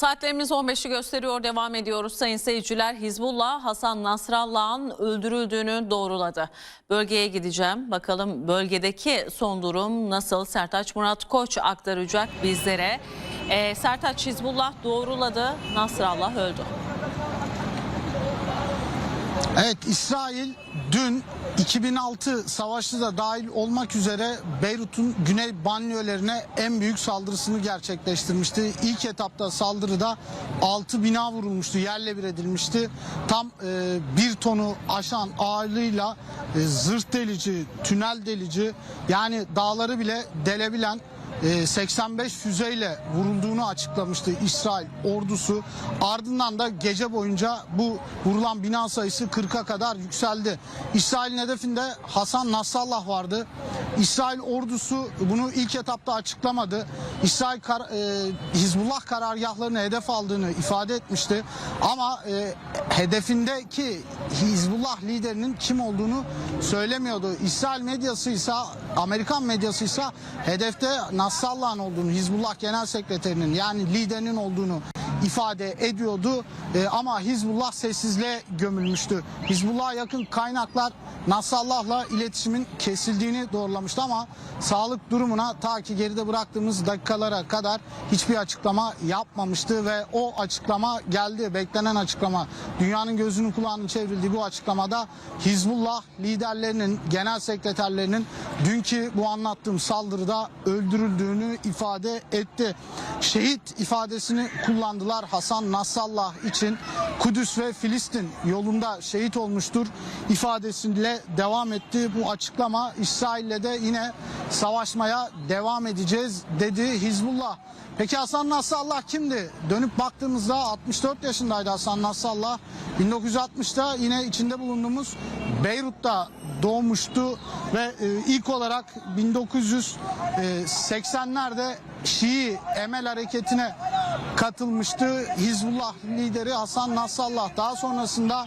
Saatlerimiz 15'i gösteriyor. Devam ediyoruz sayın seyirciler. Hizbullah Hasan Nasrallah'ın öldürüldüğünü doğruladı. Bölgeye gideceğim. Bakalım bölgedeki son durum nasıl? Sertaç Murat Koç aktaracak bizlere. Ee, Sertaç Hizbullah doğruladı. Nasrallah öldü. Evet İsrail dün 2006 savaşı da dahil olmak üzere Beyrut'un güney banliyölerine en büyük saldırısını gerçekleştirmişti. İlk etapta saldırıda 6 bina vurulmuştu, yerle bir edilmişti. Tam e, bir tonu aşan ağırlığıyla e, zırh delici, tünel delici yani dağları bile delebilen 85 füzeyle vurulduğunu açıklamıştı İsrail ordusu. Ardından da gece boyunca bu vurulan bina sayısı 40'a kadar yükseldi. İsrail'in hedefinde Hasan Nasrallah vardı. İsrail ordusu bunu ilk etapta açıklamadı. İsrail kar, e, Hizbullah karargahlarını hedef aldığını ifade etmişti. Ama e, hedefindeki Hizbullah liderinin kim olduğunu söylemiyordu. İsrail medyası ise Amerikan medyası ise hedefte Nasrallah'ın olduğunu, Hizbullah Genel Sekreterinin yani liderinin olduğunu ifade ediyordu. E, ama Hizbullah sessizliğe gömülmüştü. Hizbullah'a yakın kaynaklar Nasrallah'la iletişimin kesildiğini doğrulamıştı ama sağlık durumuna ta ki geride bıraktığımız dakikalara kadar hiçbir açıklama yapmamıştı ve o açıklama geldi. Beklenen açıklama. Dünyanın gözünün kulağının çevrildiği bu açıklamada Hizbullah liderlerinin, genel sekreterlerinin dünkü bu anlattığım saldırıda öldürüldüğünü ifade etti. Şehit ifadesini kullandılar Hasan Nasrallah için. Kudüs ve Filistin yolunda şehit olmuştur ifadesiyle devam etti. Bu açıklama İsrail'le de yine savaşmaya devam edeceğiz dedi Hizbullah. Peki Hasan Nasrallah kimdi? Dönüp baktığımızda 64 yaşındaydı Hasan Nasrallah. 1960'ta yine içinde bulunduğumuz Beyrut'ta doğmuştu ve e, ilk olarak 1980'lerde Şii Emel Hareketi'ne katılmıştı. Hizbullah lideri Hasan Nasrallah. Daha sonrasında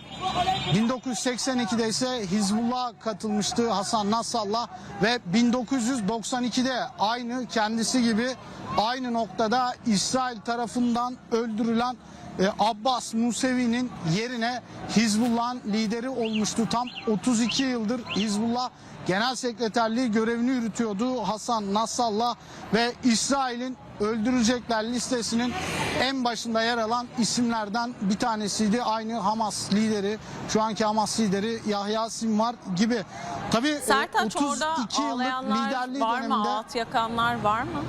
1982'de ise Hizbullah katılmıştı Hasan Nasrallah ve 1992'de aynı kendisi gibi aynı noktada İsrail tarafından öldürülen e, Abbas Musevi'nin yerine Hizbullah'ın lideri olmuştu. Tam 32 yıldır Hizbullah Genel Sekreterliği görevini yürütüyordu Hasan Nasrallah ve İsrail'in öldürecekler listesinin en başında yer alan isimlerden bir tanesiydi. Aynı Hamas lideri, şu anki Hamas lideri Yahya Sinvar gibi. Tabii e, Sertaç 32 orada yıllık liderliği var mı? döneminde Alt yakanlar var mı?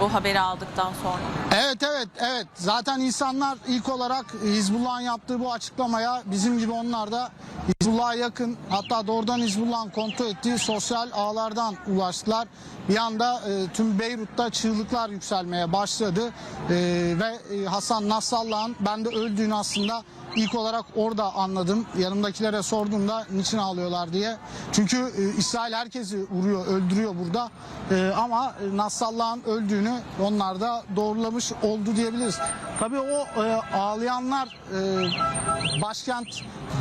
Bu haberi aldıktan sonra. Evet evet evet zaten insanlar ilk olarak Hizbullah'ın yaptığı bu açıklamaya bizim gibi onlar da Hizbullah'a yakın hatta doğrudan Hizbullah'ın kontrol ettiği sosyal ağlardan ulaştılar. Bir anda e, tüm Beyrut'ta çığlıklar yükselmeye başladı E, ve e, Hasan Nasrallah'ın ben de öldüğünü aslında ilk olarak orada anladım. Yanımdakilere sorduğumda niçin ağlıyorlar diye. Çünkü e, İsrail herkesi vuruyor, öldürüyor burada. E, ama e, Nasrallah'ın öldüğünü onlar da doğrulamış oldu diyebiliriz. Tabii o e, ağlayanlar e, başkent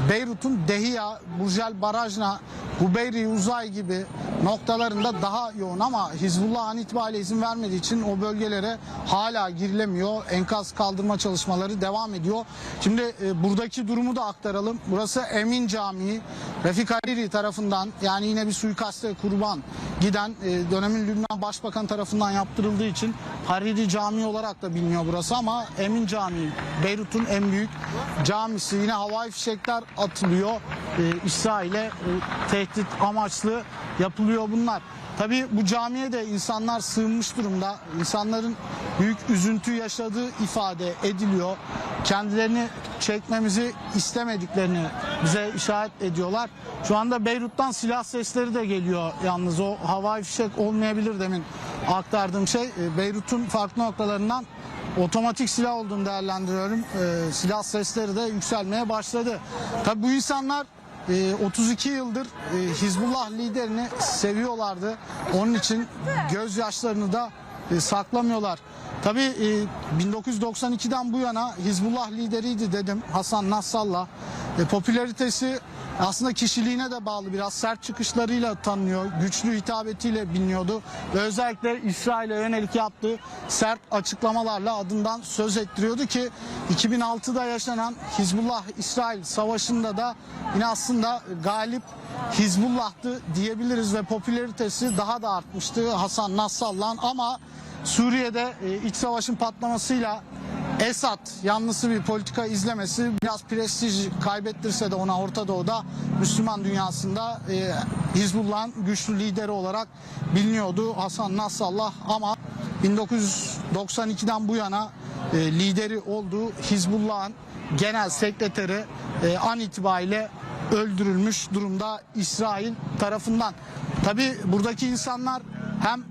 Beyrut'un Dehiya, Burjel Barajna, Gubeyri Uzay gibi noktalarında daha yoğun ama Hizbullah an itibariyle izin vermediği için o bölgelere hala girilemiyor. Enkaz kaldırma çalışmaları devam ediyor. Şimdi e, buradaki durumu da aktaralım. Burası Emin Camii. Refik Hariri tarafından yani yine bir suikaste kurban giden e, dönemin Lübnan Başbakan tarafından yaptırıldığı için Hariri Camii olarak da biliniyor burası ama Emin Camii Beyrut'un en büyük camisi. Yine havai fişekler atılıyor. E, İsrail'e e, tehdit amaçlı yapılıyor bunlar. Tabii bu camiye de insanlar sığınmış durumda. İnsanların büyük üzüntü yaşadığı ifade ediliyor. Kendilerini çekmemizi istemediklerini bize işaret ediyorlar. Şu anda Beyrut'tan silah sesleri de geliyor yalnız o havai fişek olmayabilir demin aktardığım şey. E, Beyrut'un farklı noktalarından otomatik silah olduğunu değerlendiriyorum. E, silah sesleri de yükselmeye başladı. Tabii bu insanlar e, 32 yıldır e, Hizbullah liderini seviyorlardı. Onun için gözyaşlarını da e, saklamıyorlar. Tabii e, 1992'den bu yana Hizbullah lideriydi dedim Hasan Nasrallah. E, popülaritesi aslında kişiliğine de bağlı biraz sert çıkışlarıyla tanınıyor. Güçlü hitabetiyle biliniyordu. Ve özellikle İsrail'e yönelik yaptığı sert açıklamalarla adından söz ettiriyordu ki 2006'da yaşanan Hizbullah-İsrail savaşında da yine aslında galip Hizbullah'tı diyebiliriz ve popülaritesi daha da artmıştı Hasan Nasrallah'ın ama Suriye'de e, iç savaşın patlamasıyla Esad yanlısı bir politika izlemesi biraz prestij kaybettirse de ona Orta Doğu'da Müslüman dünyasında e, Hizbullah'ın güçlü lideri olarak biliniyordu Hasan Nasrallah ama 1992'den bu yana e, lideri olduğu Hizbullah'ın genel sekreteri e, an itibariyle öldürülmüş durumda İsrail tarafından. Tabi buradaki insanlar hem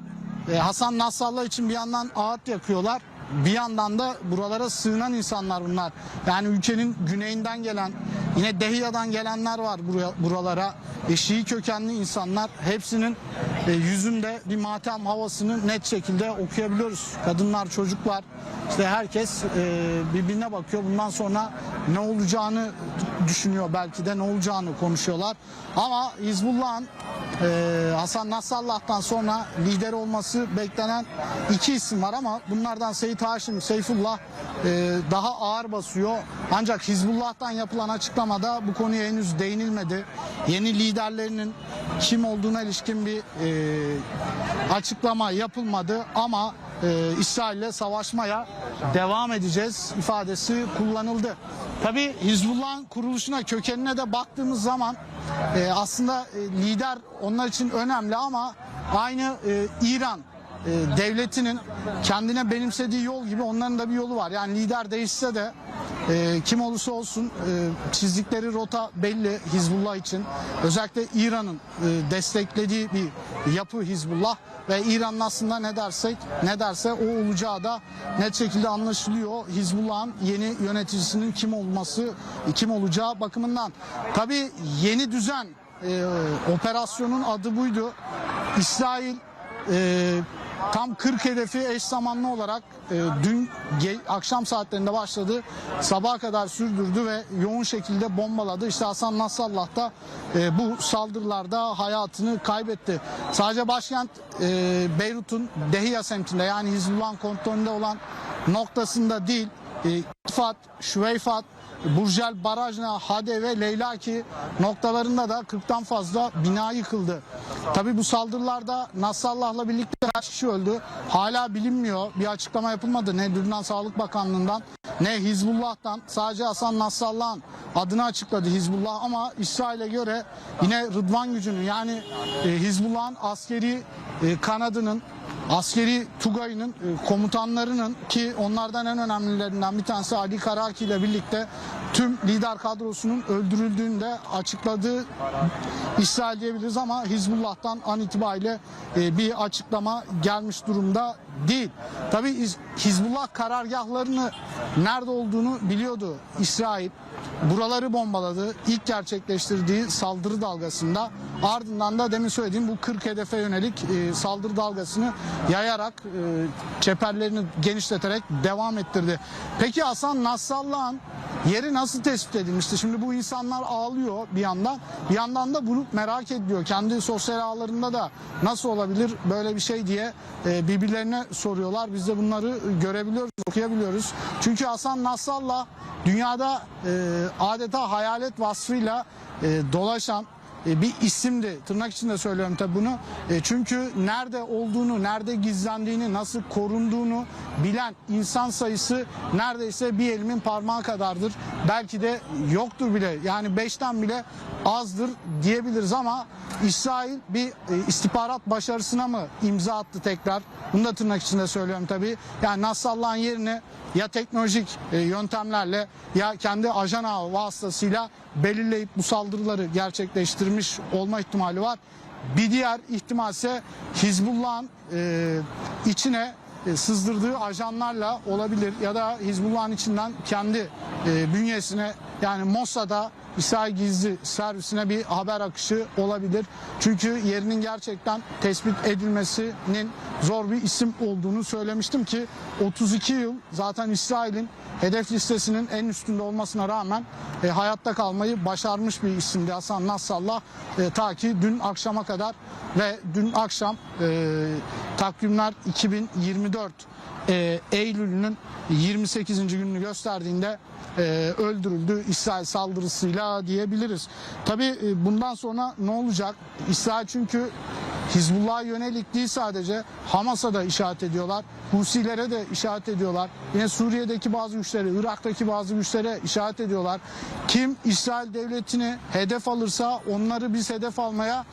e, Hasan Nasrallah için bir yandan ağıt yakıyorlar. Bir yandan da buralara sığınan insanlar bunlar. Yani ülkenin güneyinden gelen, yine Dehiya'dan gelenler var buraya, buralara. E, Şii kökenli insanlar hepsinin e, yüzünde bir matem havasını net şekilde okuyabiliyoruz. Kadınlar, çocuklar, işte herkes e, birbirine bakıyor. Bundan sonra ne olacağını düşünüyor belki de ne olacağını konuşuyorlar. Ama Hizbullah'ın ee, Hasan Nasrallah'tan sonra lider olması beklenen iki isim var ama bunlardan Seyit Haşim Seyfullah e, daha ağır basıyor. Ancak Hizbullah'tan yapılan açıklamada bu konuya henüz değinilmedi. Yeni liderlerinin kim olduğuna ilişkin bir e, açıklama yapılmadı ama e, İsrail'le savaşmaya devam edeceğiz ifadesi kullanıldı. Tabi Hizbullah'ın kuruluşuna kökenine de baktığımız zaman e, aslında e, lider onlar için önemli ama aynı e, İran e, devletinin kendine benimsediği yol gibi onların da bir yolu var. Yani lider değişse de e, kim olursa olsun e, çizdikleri rota belli Hizbullah için. Özellikle İran'ın e, desteklediği bir yapı Hizbullah ve İran'ın aslında ne dersek ne derse o olacağı da net şekilde anlaşılıyor. Hizbullah'ın yeni yöneticisinin kim olması, kim olacağı bakımından. Tabii yeni düzen e, operasyonun adı buydu. İsrail e, tam 40 hedefi eş zamanlı olarak e, dün akşam saatlerinde başladı. Sabaha kadar sürdürdü ve yoğun şekilde bombaladı. İşte Hasan Nasrallah da e, bu saldırılarda hayatını kaybetti. Sadece başkent e, Beyrut'un Dehiya semtinde yani Hizbullah'ın kontrolünde olan noktasında değil. E, İfat, Şüveyfat, Burjel Barajna, Hade ve Leylaki noktalarında da 40'tan fazla bina yıkıldı. Tabi bu saldırılarda Nasrallah'la birlikte kaç kişi öldü hala bilinmiyor. Bir açıklama yapılmadı ne Lübnan Sağlık Bakanlığı'ndan ne Hizbullah'tan. Sadece Hasan Nasrallah'ın adını açıkladı Hizbullah ama İsrail'e göre yine Rıdvan gücünün yani e, Hizbullah'ın askeri e, kanadının askeri Tugay'ın e, komutanlarının ki onlardan en önemlilerinden bir tanesi Ali Karaki ile birlikte tüm lider kadrosunun öldürüldüğünü de açıkladığı İsrail diyebiliriz ama Hizbullah'tan an itibariyle e, bir açıklama gelmiş durumda değil. Tabi Hizbullah karargahlarını nerede olduğunu biliyordu İsrail. Buraları bombaladı. İlk gerçekleştirdiği saldırı dalgasında ardından da demin söylediğim bu 40 hedefe yönelik e, saldırı dalgasını yayarak e, çeperlerini genişleterek devam ettirdi. Peki Hasan Nasrallah'ın yeri nasıl tespit edilmişti? Şimdi bu insanlar ağlıyor bir yandan. Bir yandan da bunu merak ediyor. Kendi sosyal ağlarında da nasıl olabilir böyle bir şey diye e, birbirlerine soruyorlar. Biz de bunları görebiliyoruz, okuyabiliyoruz. Çünkü Hasan Nasrallah dünyada e, adeta hayalet vasfıyla e, dolaşan e, bir isimdi. Tırnak içinde söylüyorum tabii bunu. E, çünkü nerede olduğunu, nerede gizlendiğini, nasıl korunduğunu bilen insan sayısı neredeyse bir elimin parmağı kadardır. Belki de yoktur bile. Yani beşten bile azdır diyebiliriz ama İsrail bir e, istihbarat başarısına mı imza attı tekrar? Bunu da tırnak içinde söylüyorum tabii. Yani Nasrallah'ın yerine ya teknolojik e, yöntemlerle ya kendi ajan ağı vasıtasıyla belirleyip bu saldırıları gerçekleştirmiş olma ihtimali var. Bir diğer ihtimal ise Hizbullah'ın e, içine e, sızdırdığı ajanlarla olabilir ya da Hizbullah'ın içinden kendi e, bünyesine yani Mossad'a İsrail Gizli Servisine bir haber akışı olabilir. Çünkü yerinin gerçekten tespit edilmesinin zor bir isim olduğunu söylemiştim ki 32 yıl zaten İsrail'in hedef listesinin en üstünde olmasına rağmen e, hayatta kalmayı başarmış bir isimdi Hasan Nasrallah. E, ta ki dün akşama kadar ve dün akşam e, takvimler 2024 e, Eylül'ünün 28. gününü gösterdiğinde e, öldürüldü İsrail saldırısıyla diyebiliriz. Tabii e, bundan sonra ne olacak? İsrail çünkü Hizbullah'a yönelik değil sadece Hamas'a da işaret ediyorlar. Husilere de işaret ediyorlar. Yine Suriye'deki bazı güçlere, Irak'taki bazı güçlere işaret ediyorlar. Kim İsrail devletini hedef alırsa onları biz hedef almaya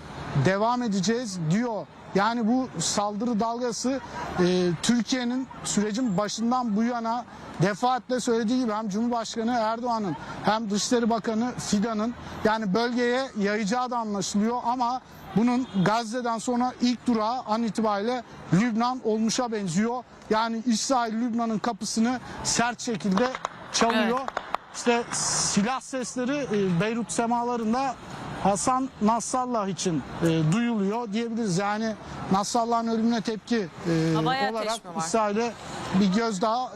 devam edeceğiz diyor. Yani bu saldırı dalgası e, Türkiye'nin sürecin başından bu yana defaatle söylediği gibi hem Cumhurbaşkanı Erdoğan'ın hem Dışişleri Bakanı Fidan'ın yani bölgeye yayacağı da anlaşılıyor ama bunun Gazze'den sonra ilk durağı an itibariyle Lübnan olmuşa benziyor. Yani İsrail Lübnan'ın kapısını sert şekilde çalıyor. Evet. İşte silah sesleri e, Beyrut semalarında Hasan Nasrallah için e, duyuluyor diyebiliriz. Yani Nasrallah'ın ölümüne tepki e, olarak? İsrail'e bir gözdağı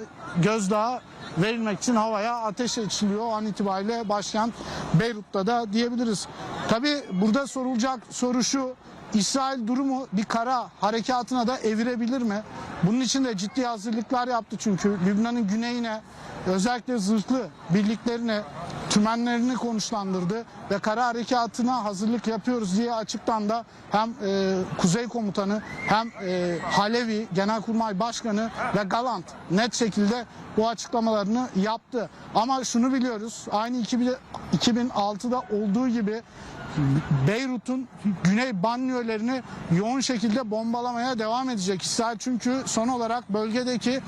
gözdağı verilmek için havaya ateş ediliyor an itibariyle başkent Beyrut'ta da diyebiliriz. Tabi burada sorulacak soru şu İsrail durumu bir kara harekatına da evirebilir mi? Bunun için de ciddi hazırlıklar yaptı çünkü Lübnan'ın güneyine özellikle zırhlı birliklerini, tümenlerini konuşlandırdı ve kara harekatına hazırlık yapıyoruz diye açıktan da hem e, Kuzey Komutanı hem e, Halevi Genelkurmay Başkanı ve Galant net şekilde bu açıklamalarını yaptı. Ama şunu biliyoruz aynı 2000 2006'da olduğu gibi Beyrut'un güney banliyölerini yoğun şekilde bombalamaya devam edecek İsrail. Çünkü son olarak bölgedeki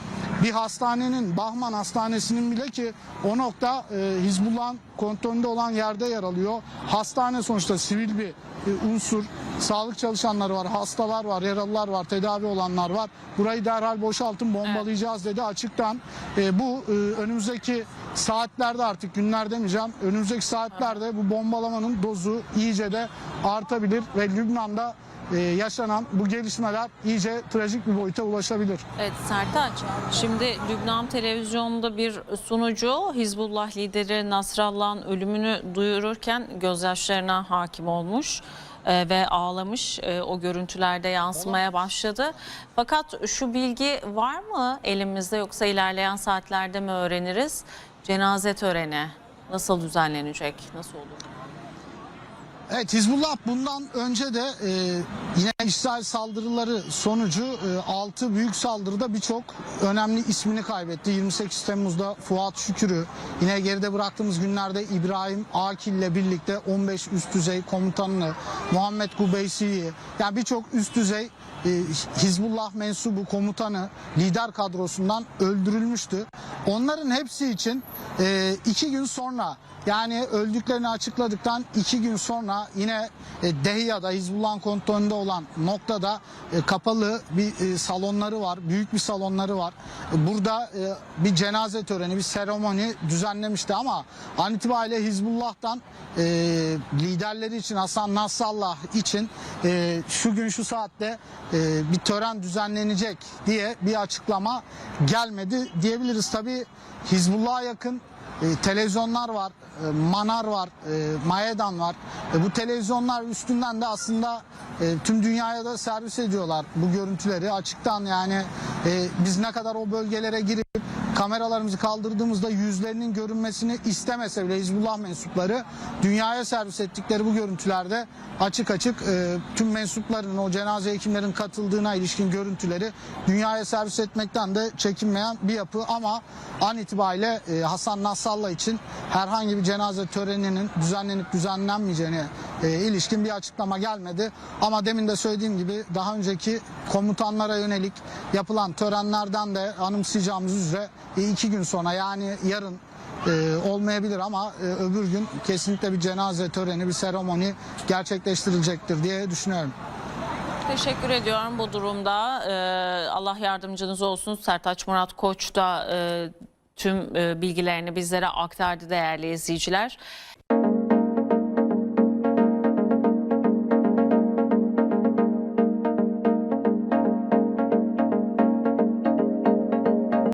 bir hastanenin, Bahman Hastanesi'nin bile ki o nokta e, Hizbullah'ın kontrolünde olan yerde yer alıyor. Hastane sonuçta sivil bir e, unsur. Sağlık çalışanları var, hastalar var, yaralılar var, tedavi olanlar var. Burayı derhal boşaltın bombalayacağız dedi açıktan. E, bu e, önümüzdeki saatlerde artık günler demeyeceğim. Önümüzdeki saatlerde bu bombalamanın dozu iyice de artabilir ve Lübnan'da e, yaşanan bu gelişmeler iyice trajik bir boyuta ulaşabilir. Evet Sertaç, şimdi Lübnan televizyonunda bir sunucu Hizbullah lideri Nasrallah'ın ölümünü duyururken gözyaşlarına hakim olmuş e, ve ağlamış. E, o görüntülerde yansımaya başladı. Fakat şu bilgi var mı elimizde yoksa ilerleyen saatlerde mi öğreniriz? Cenaze töreni nasıl düzenlenecek, nasıl olur? Evet Hizbullah bundan önce de e, yine İsrail saldırıları sonucu e, 6 büyük saldırıda birçok önemli ismini kaybetti. 28 Temmuz'da Fuat Şükür'ü yine geride bıraktığımız günlerde İbrahim Akil ile birlikte 15 üst düzey komutanını Muhammed Gubeysi'yi yani birçok üst düzey e, Hizbullah mensubu komutanı lider kadrosundan öldürülmüştü. Onların hepsi için e, iki gün sonra yani öldüklerini açıkladıktan iki gün sonra yine e, Dehia'da Hizbullah'ın kontrolünde olan noktada e, kapalı bir e, salonları var. Büyük bir salonları var. E, Burada bir cenaze töreni, bir seremoni düzenlemişti ama an itibariyle Hizbullah'tan liderleri için Hasan Nasrallah için şu gün şu saatte bir tören düzenlenecek diye bir açıklama gelmedi diyebiliriz. Tabi Hizbullah'a yakın televizyonlar var, e, Manar var, e, Mayedan var. E, bu televizyonlar üstünden de aslında e, tüm dünyaya da servis ediyorlar bu görüntüleri. Açıktan yani biz ne kadar o bölgelere girip kameralarımızı kaldırdığımızda yüzlerinin görünmesini istemese bile Hizbullah mensupları dünyaya servis ettikleri bu görüntülerde açık açık tüm mensupların o cenaze hekimlerin katıldığına ilişkin görüntüleri dünyaya servis etmekten de çekinmeyen bir yapı ama an itibariyle Hasan Nasrallah için herhangi bir cenaze töreninin düzenlenip düzenlenmeyeceğine e, ilişkin bir açıklama gelmedi. Ama demin de söylediğim gibi daha önceki komutanlara yönelik yapılan törenlerden de anımsayacağımız üzere e, iki gün sonra yani yarın e, olmayabilir ama e, öbür gün kesinlikle bir cenaze töreni, bir seremoni gerçekleştirilecektir diye düşünüyorum. Teşekkür ediyorum bu durumda. Ee, Allah yardımcınız olsun. Sertaç Murat Koç da e, tüm e, bilgilerini bizlere aktardı değerli izleyiciler.